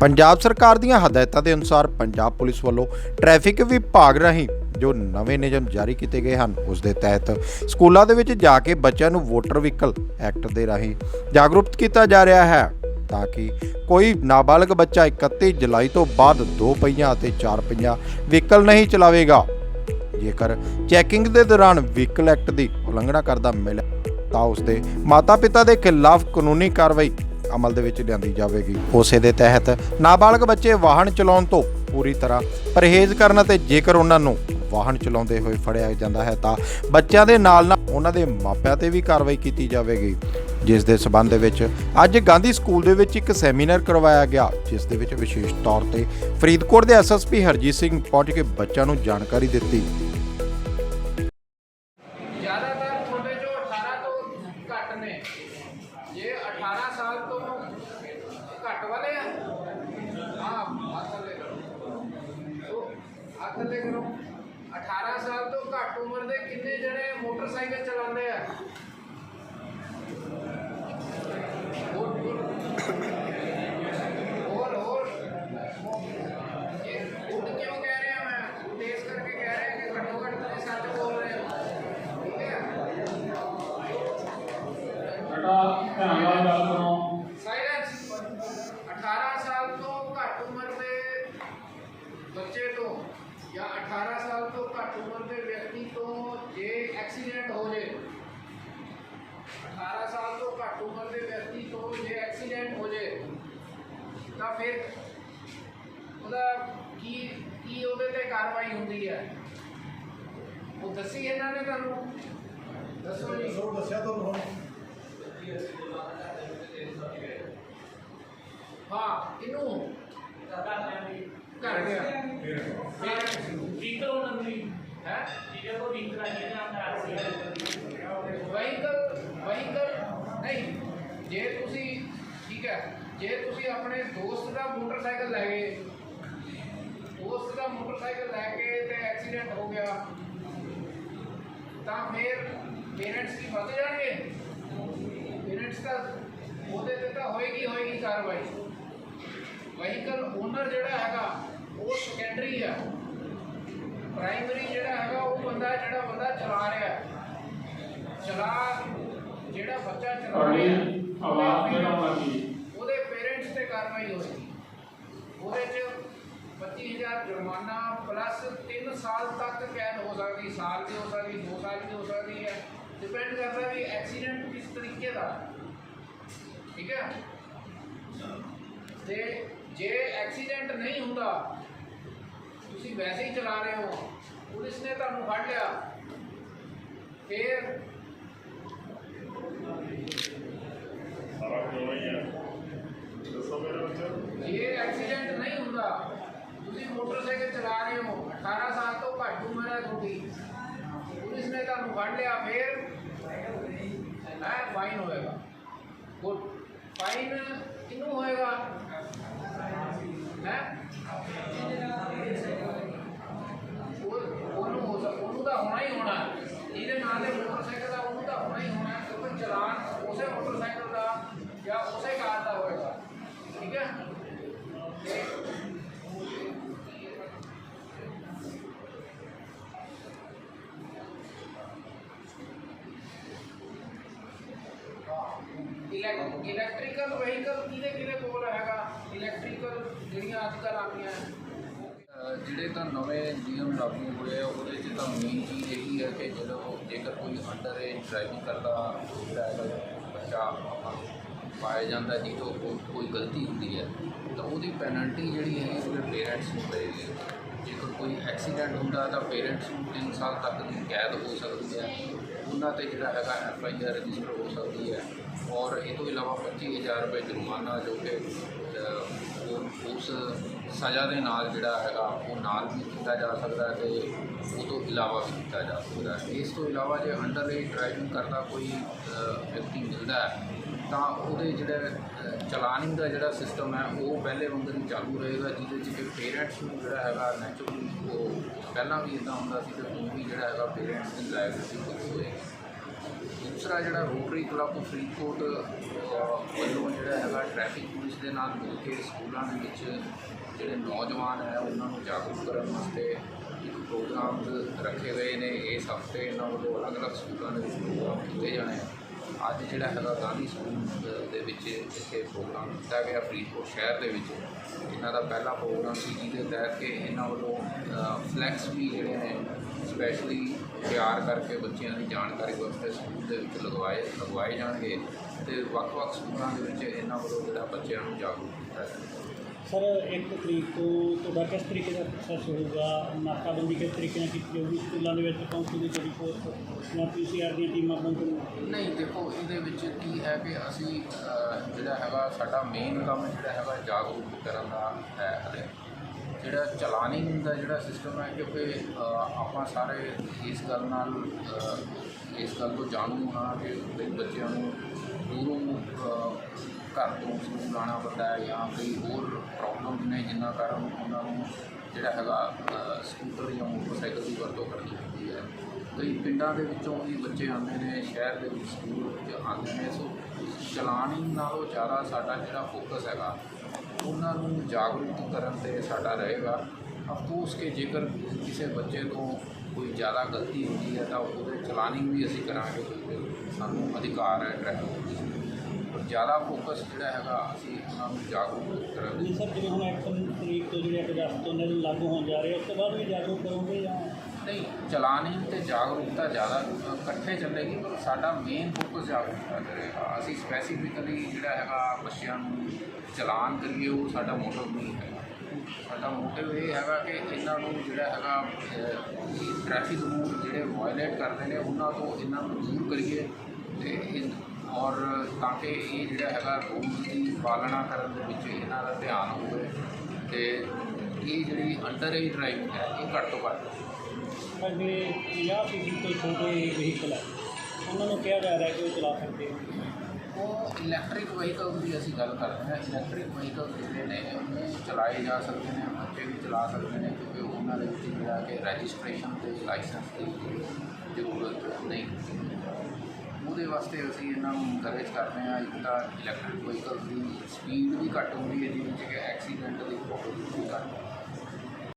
ਪੰਜਾਬ ਸਰਕਾਰ ਦੀਆਂ ਹਦਾਇਤਾਂ ਦੇ ਅਨੁਸਾਰ ਪੰਜਾਬ ਪੁਲਿਸ ਵੱਲੋਂ ਟ੍ਰੈਫਿਕ ਵਿਭਾਗ ਰਾਹੀਂ ਜੋ ਨਵੇਂ ਨਿਯਮ ਜਾਰੀ ਕੀਤੇ ਗਏ ਹਨ, ਉਸ ਦੇ ਤਹਿਤ ਸਕੂਲਾਂ ਦੇ ਵਿੱਚ ਜਾ ਕੇ ਬੱਚਿਆਂ ਨੂੰ ਵੋਟਰ ਵਹੀਕਲ ਐਕਟ ਦੇ ਰਾਹੀਂ ਜਾਗਰੂਕ ਕੀਤਾ ਜਾ ਰਿਹਾ ਹੈ ਤਾਂ ਕਿ ਕੋਈ ਨਾਬਾਲਗ ਬੱਚਾ 31 ਜੁਲਾਈ ਤੋਂ ਬਾਅਦ ਦੋ ਪਹੀਆਂ ਅਤੇ ਚਾਰ ਪਹੀਆਂ ਵਹੀਕਲ ਨਹੀਂ ਚਲਾਵੇਗਾ। ਜੇਕਰ ਚੈਕਿੰਗ ਦੇ ਦੌਰਾਨ ਵਹੀਕਲ ਐਕਟ ਦੀ ਉਲੰਘਣਾ ਕਰਦਾ ਮਿਲੇ ਤਾਂ ਉਸ ਦੇ ਮਾਤਾ-ਪਿਤਾ ਦੇ ਖਿਲਾਫ ਕਾਨੂੰਨੀ ਕਾਰਵਾਈ ਅਮਲ ਦੇ ਵਿੱਚ ਲਿਆਂਦੀ ਜਾਵੇਗੀ। ਉਸੇ ਦੇ ਤਹਿਤ ਨਾਬਾਲਗ ਬੱਚੇ ਵਾਹਨ ਚਲਾਉਣ ਤੋਂ ਪੂਰੀ ਤਰ੍ਹਾਂ ਪਰਹੇਜ਼ ਕਰਨ ਅਤੇ ਜੇਕਰ ਉਹਨਾਂ ਨੂੰ ਵਾਹਨ ਚਲਾਉਂਦੇ ਹੋਏ ਫੜਿਆ ਜਾਂਦਾ ਹੈ ਤਾਂ ਬੱਚਿਆਂ ਦੇ ਨਾਲ ਨਾਲ ਉਹਨਾਂ ਦੇ ਮਾਪਿਆਂ ਤੇ ਵੀ ਕਾਰਵਾਈ ਕੀਤੀ ਜਾਵੇਗੀ। ਜਿਸ ਦੇ ਸਬੰਧ ਦੇ ਵਿੱਚ ਅੱਜ ਗਾਂਧੀ ਸਕੂਲ ਦੇ ਵਿੱਚ ਇੱਕ ਸੈਮੀਨਾਰ ਕਰਵਾਇਆ ਗਿਆ, ਜਿਸ ਦੇ ਵਿੱਚ ਵਿਸ਼ੇਸ਼ ਤੌਰ ਤੇ ਫਰੀਦਕੋਟ ਦੇ ਐਸਐਸਪੀ ਹਰਜੀਤ ਸਿੰਘ ਪਹੁੰਚ ਕੇ ਬੱਚਿਆਂ ਨੂੰ ਜਾਣਕਾਰੀ ਦਿੱਤੀ। ਹੱਥ ਥੱਲੇ ਕਰੋ। 18 ਸਾਲ ਤੋਂ ਘੱਟ ਉਮਰ ਦੇ ਕਿੰਨੇ ਜਣੇ ਮੋਟਰਸਾਈਕਲ ਚਲਾਉਂਦੇ ਆ? ਤਾਂ ਫਿਰ ਉਹਦਾ ਕੀ ਕੀ ਉਹਦੇ ਤੇ ਕਾਰਵਾਈ ਹੁੰਦੀ ਹੈ? ਉਹ ਦੱਸੀ ਇਹਨਾਂ ਨੇ ਤੁਹਾਨੂੰ? ਦੱਸੋ ਜੀ। ਸੋ ਦੱਸਿਆ ਤੁਹਾਨੂੰ ਹੁਣ ਹਾਂ ਇਹਨੂੰ ਘਰ ਗਿਆ। ਵੀਕਲ ਉਹਨਾਂ ਨੂੰ ਹੈ? ਜਿਹੜੇ ਕੋ ਵੀਕਲ ਆ ਜਿਹੜਾ ਮੈਂ ਸੀ ਵਹੀਕਲ ਵਹੀਕਲ ਨਹੀਂ। ਜੇ ਤੁਸੀਂ ਠੀਕ ਹੈ ਜੇ ਤੁਸੀਂ ਆਪਣੇ ਦੋਸਤ ਦਾ ਮੋਟਰਸਾਈਕਲ ਲੈ ਗਏ ਦੋਸਤ ਦਾ ਮੋਟਰਸਾਈਕਲ ਲੈ ਕੇ ਤੇ ਐਕਸੀਡੈਂਟ ਹੋ ਗਿਆ ਤਾਂ ਫਿਰ ਪੇਰੈਂਟਸ ਕੀ ਬਚ ਜਾਣਗੇ? ਪੇਰੈਂਟਸ ਦਾ ਉਹਦੇ ਤੇ ਤਾਂ ਹੋਏਗੀ ਹੋਏਗੀ ਕਾਰਵਾਈ। ਵਹੀਕਲ ਓਨਰ ਜਿਹੜਾ ਹੈਗਾ ਉਹ ਸੈਕੰਡਰੀ ਆ। ਪ੍ਰਾਇਮਰੀ ਜਿਹੜਾ ਹੈਗਾ ਉਹ ਬੰਦਾ ਜਿਹੜਾ ਬੰਦਾ ਚਲਾ ਰਿਹਾ ਚਲਾ ਜਿਹੜਾ ਬੱਚਾ ਚਲਾ ਰਿਹਾ ਆਵਾਜ਼ ਕਿਹੜਾ ਲੱਗੀ ਉਹਦੇ ਪੇਰੈਂਟਸ ਤੇ ਕਾਰਵਾਈ ਹੋਏਗੀ ਉਹਦੇ ਚ 25000 ਜੁਰਮਾਨਾ ਪਲੱਸ 3 ਸਾਲ ਤੱਕ ਕੈਦ ਹੋ ਸਕਦੀ ਸਾਲ ਦੀ ਹੋ ਸਕਦੀ 2 ਸਾਲ ਦੀ ਹੋ ਸਕਦੀ ਹੈ ਡਿਪੈਂਡ ਕਰਦਾ ਵੀ ਐਕਸੀਡੈਂਟ ਕਿਸ ਤਰੀਕੇ ਦਾ ਹੈ। ਠੀਕ ਹੈ ਤੇ ਜੇ ਐਕਸੀਡੈਂਟ ਨਹੀਂ ਹੁੰਦਾ ਤੁਸੀਂ ਵੈਸੇ ਹੀ ਚਲਾ ਰਹੇ ਹੋ ਪੁਲਿਸ ਨੇ ਤੁਹਾਨੂੰ ਫੜ ਲਿਆ ਫਿਰ ਸਾਰਾ ਕਿਉਂ ਹੀ ਹੈ ਦੱਸੋ ਮੇਰੇ ਬੱਚੇ ਜੇ ਐਕਸੀਡੈਂਟ ਨਹੀਂ ਹੁੰਦਾ ਤੁਸੀਂ ਮੋਟਰਸਾਈਕਲ ਚਲਾ ਰਹੇ ਹੋ। 18 ਸਾਲ ਤੋਂ ਘੱਟ ਉਮਰ ਹੈ ਤੁਹਾਡੀ। ਪੁਲਿਸ ਨੇ ਤੁਹਾਨੂੰ ਫੜ ਲਿਆ, ਫਿਰ ਹੈ ਫਾਈਨ ਹੋਏਗਾ। ਗੁੱਡ। ਫਾਈਨ ਕਿਹਨੂੰ ਹੋਏਗਾ? ਉਹਨੂੰ ਹੋ ਸਕ ਉਹਨੂੰ ਤਾਂ ਹੋਣਾ ਹੀ ਹੋਣਾ। ਹੈ। ਜਿਹਦੇ ਨਾਂ ਦੇ ਮੋਟਰਸਾਈਕਲ ਦਾ ਉਹਨੂੰ ਤਾਂ ਹੋਣਾ ਹੀ ਹੋਣਾ। ਕਿਉਂਕਿ ਚਲਾਨ ਉਸੇ ਮੋਟਰਸਾਈਕਲ ਦਾ ਜਾਂ ਉਸੇ ਕਾਰ ਦਾ ਹੋਏਗਾ ਠੀਕ ਹੈ ਤੇ ਇਲੈਕਟ੍ਰੀਕਲ ਵਹੀਕਲ ਕਿਹਦੇ ਕਿਹਦੇ ਕੋਲ ਹੈਗਾ? ਇਲੈਕਟ੍ਰੀਕਲ ਜਿਹੜੀਆਂ ਅੱਜ ਕੱਲ੍ਹ ਆਉਂਦੀਆਂ ਜਿਹੜੇ ਤਾਂ ਨਵੇਂ ਨਿਯਮ ਲਾਗੂ ਹੋਏ ਆ, ਉਹਦੇ 'ਚ ਤਾਂ ਮੇਨ ਚੀਜ਼ ਇਹੀ ਹੈ ਕਿ ਜਦੋਂ ਜੇਕਰ ਕੋਈ ਅੰਡਰ ਏਜ ਡਰਾਈਵਿੰਗ ਕਰਦਾ ਜਿਹੜਾ ਬੱਚਾ ਪਾਇਆ ਜਾਂਦਾ ਜੀ ਤੋਂ ਕੋਈ ਗਲਤੀ ਹੁੰਦੀ ਹੈ, ਤਾਂ ਉਹਦੀ ਪੈਨਲਟੀ ਜਿਹੜੀ ਹੈ, ਉਹਦੇ ਪੇਰੈਂਟਸ ਨੂੰ ਪਏਗੀ ਜੇਕਰ ਕੋਈ ਐਕਸੀਡੈਂਟ ਹੁੰਦਾ, ਤਾਂ ਪੇਰੈਂਟਸ ਨੂੰ 3 ਸਾਲ ਤੱਕ ਦੀ ਕੈਦ ਹੋ ਸਕਦੀ ਹੈ। ਉਹਨਾਂ ਤੇ ਜਿਹੜਾ ਹੈਗਾ ਐਫ ਆਈ ਆਰ ਰਜਿਸਟਰ ਹੋ ਸਕਦੀ ਹੈ। ਔਰ ਇਹ ਤੋਂ ਇਲਾਵਾ 25000 ਰੁਪਏ ਜੁਰਮਾਨਾ ਜੋ ਕਿ ਉਹ ਉਸ ਸਜ਼ਾ ਦੇ ਨਾਲ ਜਿਹੜਾ ਹੈਗਾ, ਉਹ ਨਾਲ ਵੀ ਕੀਤਾ ਜਾ ਸਕਦਾ ਹੈ ਤੇ ਉਹ ਤੋਂ ਇਲਾਵਾ ਵੀ ਕੀਤਾ ਜਾ ਸਕਦਾ ਇਸ ਤੋਂ ਇਲਾਵਾ ਜੇ ਅੰਡਰ ਏਜ ਡਰਾਈਵਿੰਗ ਕਰਦਾ ਕੋਈ ਵਿਅਕਤੀ ਮਿਲਦਾ ਹੈ, ਤਾਂ ਉਹਦੇ ਜਿਹੜਾ ਚਲਾਨਿੰਗ ਦਾ ਜਿਹੜਾ ਸਿਸਟਮ ਹੈ, ਉਹ ਪਹਿਲੇ ਵਾਂਗਰ ਹੀ ਚਾਲੂ ਰਹੇਗਾ, ਜਿਹਦੇ 'ਚ ਕਿ ਪੇਰੈਂਟਸ ਨੂੰ ਜਿਹੜਾ ਹੈਗਾ ਨੈਚੁਰਲੀ ਉਹ ਪਹਿਲਾਂ ਵੀ ਇਦਾਂ ਹੁੰਦਾ ਸੀ ਤੇ ਹੁਣ ਵੀ ਜਿਹੜਾ ਹੈਗਾ ਪੇਰੈਂਟਸ ਦੀ ਲਾਇਬਿਲਿਟੀ ਫਿਕਸ ਹੋਏਗੀ ਦੂਸਰਾ ਜਿਹੜਾ ਰੋਟਰੀ ਕਲੱਬ ਫਰੀਦਕੋਟ ਵੱਲੋਂ ਜਿਹੜਾ ਹੈਗਾ ਟ੍ਰੈਫਿਕ ਪੁਲਿਸ ਦੇ ਨਾਲ ਮਿਲ ਕੇ ਸਕੂਲਾਂ ਦੇ ਵਿੱਚ ਜਿਹੜੇ ਨੌਜਵਾਨ ਹੈ, ਉਹਨਾਂ ਨੂੰ ਜਾਗਰੂਕ ਕਰਨ ਵਾਸਤੇ ਇੱਕ ਪ੍ਰੋਗਰਾਮ ਰੱਖੇ ਗਏ ਨੇ। ਇਸ ਹਫ਼ਤੇ ਇਹਨਾਂ ਵੱਲੋਂ ਅਲੱਗ-ਅਲੱਗ ਸਕੂਲਾਂ ਦੇ ਵਿੱਚ ਪ੍ਰੋਗਰਾਮ ਕੀਤੇ ਜਾਣੇ ਅੱਜ ਜਿਹੜਾ ਹੈਗਾ ਗਾਂਧੀ ਸਕੂਲ ਦੇ ਵਿੱਚ ਇੱਥੇ ਪ੍ਰੋਗਰਾਮ ਕੀਤਾ ਗਿਆ ਫਰੀਦਕੋਟ ਸ਼ਹਿਰ ਦੇ ਵਿੱਚ। ਇਹਨਾਂ ਦਾ ਪਹਿਲਾ ਪ੍ਰੋਗਰਾਮ ਸੀ, ਜਿਹਦੇ ਤਹਿਤ ਕਿ ਇਹਨਾਂ ਵੱਲੋਂ ਫਲੈਕਸ ਵੀ ਜਿਹੜੇ ਨੇ ਸਪੈਸ਼ਲੀ ਤਿਆਰ ਕਰਕੇ ਬੱਚਿਆਂ ਦੀ ਜਾਣਕਾਰੀ ਵਾਸਤੇ ਸਕੂਲ ਦੇ ਵਿੱਚ ਲਗਵਾਏ ਲਗਵਾਏ ਜਾਣਗੇ ਤੇ ਵੱਖ-ਵੱਖ ਸਕੂਲਾਂ ਦੇ ਵਿੱਚ ਇਹਨਾਂ ਵੱਲੋਂ ਜਿਹੜਾ ਬੱਚਿਆਂ ਨੂੰ ਜਾਗਰੂਕ ਕੀਤਾ ਜਾਵੇਗਾ। ਸਰ ਇੱਕ ਤਰੀਕ ਤੋਂ ਤੁਹਾਡਾ ਕਿਸ ਤਰੀਕੇ ਦਾ ਪ੍ਰੋਸੈਸ ਹੋਊਗਾ? ਨਾਕਾਬੰਦੀ ਕਿਸ ਤਰੀਕੇ ਨਾਲ ਕੀਤੀ ਜਾਊਗੀ? ਸਕੂਲਾਂ ਦੇ ਵਿੱਚ ਕੌਂਸਲ ਜਿਹੜੀ ਫੋਰਸ ਜਾਂ ਪੀਸੀਆਰ ਦੀਆਂ ਟੀਮਾਂ ਬਣਨਗੀਆਂ ਨਹੀਂ ਦੇਖੋ ਇਹਦੇ ਵਿੱਚ ਕੀ ਹੈ ਕਿ ਅਸੀਂ ਅ, ਜਿਹੜਾ ਹੈਗਾ ਸਾਡਾ ਮੇਨ ਕੰਮ ਜਿਹੜਾ ਹੈਗਾ ਜਾਗਰੂਕ ਕਰਨ ਦਾ ਹੈ ਹਲੇ। ਜਿਹੜਾ ਚਲਾਨਿੰਗ ਦਾ ਜਿਹੜਾ ਸਿਸਟਮ ਹੈ, ਕਿਉਂਕਿ ਆਪਾਂ ਸਾਰੇ ਇਸ ਗੱਲ ਨਾਲ ਇਸ ਗੱਲ ਤੋਂ ਜਾਣੂ ਹਾਂ ਕਿ ਕਈ ਬੱਚਿਆਂ ਨੂੰ ਦੂਰੋਂ ਘਰ ਤੋਂ ਸਕੂਲ ਆਉਣਾ ਪੈਂਦਾ ਹੈ ਜਾਂ ਕਈ ਹੋਰ ਪ੍ਰੋਬਲਮ ਨੇ ਜਿਨ੍ਹਾਂ ਕਾਰਨ ਉਹਨਾਂ ਨੂੰ ਜਿਹੜਾ ਹੈਗਾ ਸਕੂਟਰ ਜਾਂ ਮੋਟਰਸਾਈਕਲ ਦੀ ਵਰਤੋਂ ਕਰਨੀ ਪੈਂਦੀ ਹੈ। ਕਈ ਪਿੰਡਾਂ ਦੇ ਵਿੱਚੋਂ ਵੀ ਬੱਚੇ ਆਉਂਦੇ ਨੇ, ਸ਼ਹਿਰ ਦੇ ਵਿੱਚ ਸਕੂਲ ਆਉਂਦੇ ਨੇ, ਸੋ ਚਲਾਣੀ ਨਾਲੋਂ ਜ਼ਿਆਦਾ ਸਾਡਾ ਜਿਹੜਾ ਫੋਕਸ ਹੈਗਾ ਉਹਨਾਂ ਨੂੰ ਜਾਗਰੂਕ ਕਰਨ ਤੇ ਸਾਡਾ ਰਹੇਗਾ। ਅਫਸੋਸ ਕਿ ਜੇਕਰ ਕਿਸੇ ਬੱਚੇ ਤੋਂ ਕੋਈ ਜ਼ਿਆਦਾ ਗਲਤੀ ਹੁੰਦੀ ਹੈ, ਤਾਂ ਉਹਦੇ ਚਲਾਨਿੰਗ ਵੀ ਅਸੀਂ ਕਰਾਂਗੇ ਸਾਨੂੰ ਅਧਿਕਾਰ ਹੈ ਟ੍ਰੈਫਿਕ ਪੁਲਿਸ ਪਰ ਜ਼ਿਆਦਾ ਫੋਕਸ ਜਿਹੜਾ ਹੈਗਾ, ਅਸੀਂ ਉਹਨਾਂ ਨੂੰ ਜਾਗਰੂਕ ਕਰਾਂਗੇ। ਸਰ, ਜਿਵੇਂ ਹੁਣ ਇੱਕ ਤਰੀਕ ਤੋਂ ਜਿਹੜੇ ਅਗਸਤ ਤੋਂ ਨੇ ਲਾਗੂ ਹੋਣ ਜਾ ਰਹੇ ਉਸ ਤੋਂ ਬਾਅਦ ਵੀ ਜਾਗਰੂਕ ਕਰੋਗੇ ਜਾਂ ਨਹੀਂ ਚਲਾਨਿੰਗ ਤੇ ਜਾਗਰੂਕਤਾ ਜ਼ਿਆਦਾ ਇਕੱਠੇ ਚੱਲੇਗੀ। ਪਰ ਸਾਡਾ ਮੇਨ ਫੋਕਸ ਜਾਗਰੂਕਤਾ ਕਰੇਗਾ ਅਸੀਂ ਸਪੈਸੀਫਿਕਲੀ ਜਿਹੜਾ ਹੈਗਾ, ਬੱਚਿਆਂ ਨੂੰ ਚਲਾਨ ਕਰੀਏ, ਉਹ ਸਾਡਾ ਮੋਟਿਵ ਨਹੀਂ ਹੈ। ਸਾਡਾ ਮੋਟਿਵ ਇਹ ਹੈਗਾ ਕਿ ਇਹਨਾਂ ਨੂੰ ਜਿਹੜਾ ਹੈਗਾ ਟ੍ਰੈਫਿਕ ਰੂਲ ਜਿਹੜੇ ਵਾਇਲੇਟ ਕਰਦੇ ਨੇ, ਉਹਨਾਂ ਤੋਂ ਇਹਨਾਂ ਨੂੰ ਦੂਰ ਕਰੀਏ ਤੇ ਔਰ ਤਾਂ ਕਿ ਇਹ ਜਿਹੜਾ ਹੈਗਾ ਰੂਲ ਦੀ ਪਾਲਣਾ ਕਰਨ ਦੇ ਵਿੱਚ ਇਹਨਾਂ ਦਾ ਧਿਆਨ ਹੋਵੇ ਤੇ ਇਹ ਜਿਹੜੀ ਅੰਡਰ ਏਜ ਡਰਾਈਵਿੰਗ ਹੈ ਇਹ ਘੱਟ ਤੋਂ ਘੱਟ। ਪਰ ਜਿਹੜੇ 50 ਫੀਸਦੀ ਤੋਂ ਛੋਟੇ ਵਹੀਕਲ ਹੈ। ਉਹਨਾਂ ਨੂੰ ਕਿਹਾ ਜਾ ਰਿਹਾ ਕਿ ਉਹ ਚਲਾ ਸਕਦੇ ਹੋ ਉਹ ਇਲੈਕਟ੍ਰਿਕ ਵਹੀਕਲ ਦੀ ਅਸੀਂ ਗੱਲ ਕਰਦੇ ਹਾਂ। ਇਲੈਕਟ੍ਰਿਕ ਵਹੀਕਲ ਜਿਹੜੇ ਨੇ ਉਹ ਚਲਾਏ ਜਾ ਸਕਦੇ ਨੇ ਬੱਚੇ ਵੀ ਚਲਾ ਸਕਦੇ ਨੇ ਕਿਉਂਕਿ ਉਹਨਾਂ ਦੇ ਵਿੱਚ ਜਿਹੜਾ ਕਿ ਰਜਿਸਟ੍ਰੇਸ਼ਨ ਤੇ ਲਾਇਸੈਂਸ ਦੀ ਜ਼ਰੂਰਤ ਨਹੀਂ ਉਹਦੇ ਵਾਸਤੇ ਅਸੀਂ ਇਹਨਾਂ ਨੂੰ ਇਨਕਰੇਜ ਕਰਦੇ ਹਾਂ। ਇੱਕ ਤਾਂ ਇਲੈਕਟ੍ਰਿਕ ਵਹੀਕਲ ਦੀ ਸਪੀਡ ਵੀ ਘੱਟ ਹੁੰਦੀ ਹੈ ਜਿਹਦੇ ਵਿੱਚ ਕਿ ਐਕਸੀਡੈਂਟ ਦੀ ਪ੍ਰੋਬਲਮ ਵੀ ਘੱਟ